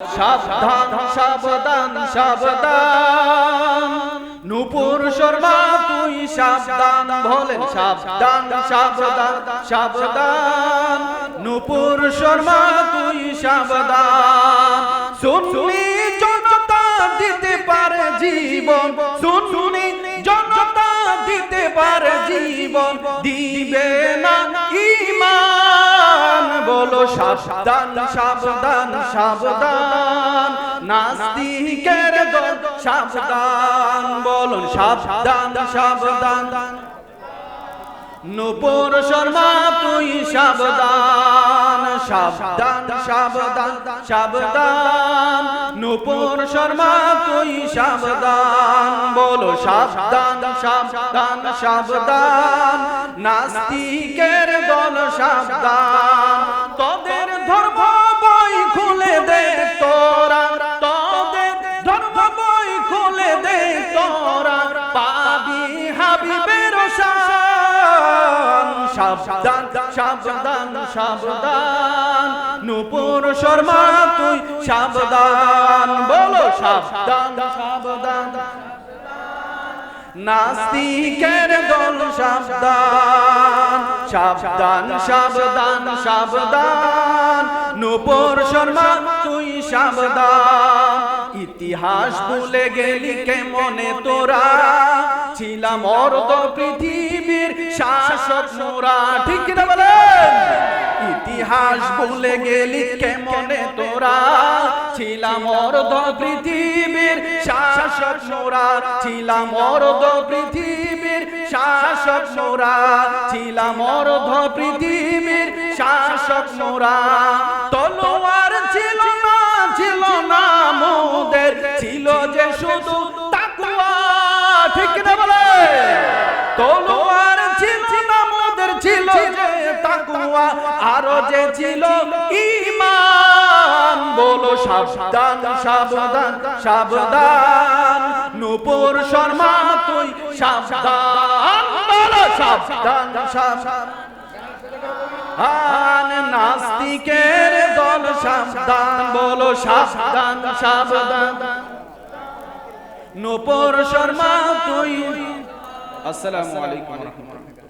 সাবধান সাবধান সাবধান। নূপুর শর্মা, তুই সাবধান বলেন, সাবধান সাবধান সাবধান। নূপুর শর্মা, তুই সাবধান। শুনলি জনতা দিতে পারে জীবন শুনলি জনতা দিতে পারে জীবন। দিবে না সাবধান সাবধান সাবধান। নাস্তিকের দল সাবধান, বলুন সাবধান সাবধান। নূপুর শর্মা, তুই সাবধান সাবধান সাবধান সাবধান। নূপুর শর্মা, তুই সাবধান বলো সাবধান সাবধান সাবধান। নাস্তিকের দল সাবধান। সাবধান সাবধান সাবধান। নূপুর শর্মা, তুই সাবধান। বলো, সাবধান সাবধান। নাস্তিকের দল সাবধান। সাবধান সাবধান সাবধান। নূপুর শর্মা, তুই সাবধান। ইতিহাস ভুলে গেলি কে মনে তোরা? ছিলাম অর্ধ পৃথিবীর শাসক মোরা। ঠিক না বলেন? ইতিহাস ভুলে গেলি কেমনে তোরা? ছিলাম অর্ধ পৃথিবীর শাসক মোরা। ছিলাম অর্ধ পৃথিবীর শাসক মোরা। ছিলাম অর্ধ পৃথিবীর শাসক মোরা। তাকুয়া আরও যে ছিল ঈমান। বলো সাবধান সাবধান সাবধান। নূপুর শর্মা, তুই সাবধান। বলো সাবধান সাবধান। আন নাস্তিকের দল সাবধান। বলো সাবধান সাবধান। নূপুর শর্মা, তুই আসসালামু আলাইকুম ওয়া রাহমাতুল্লাহ।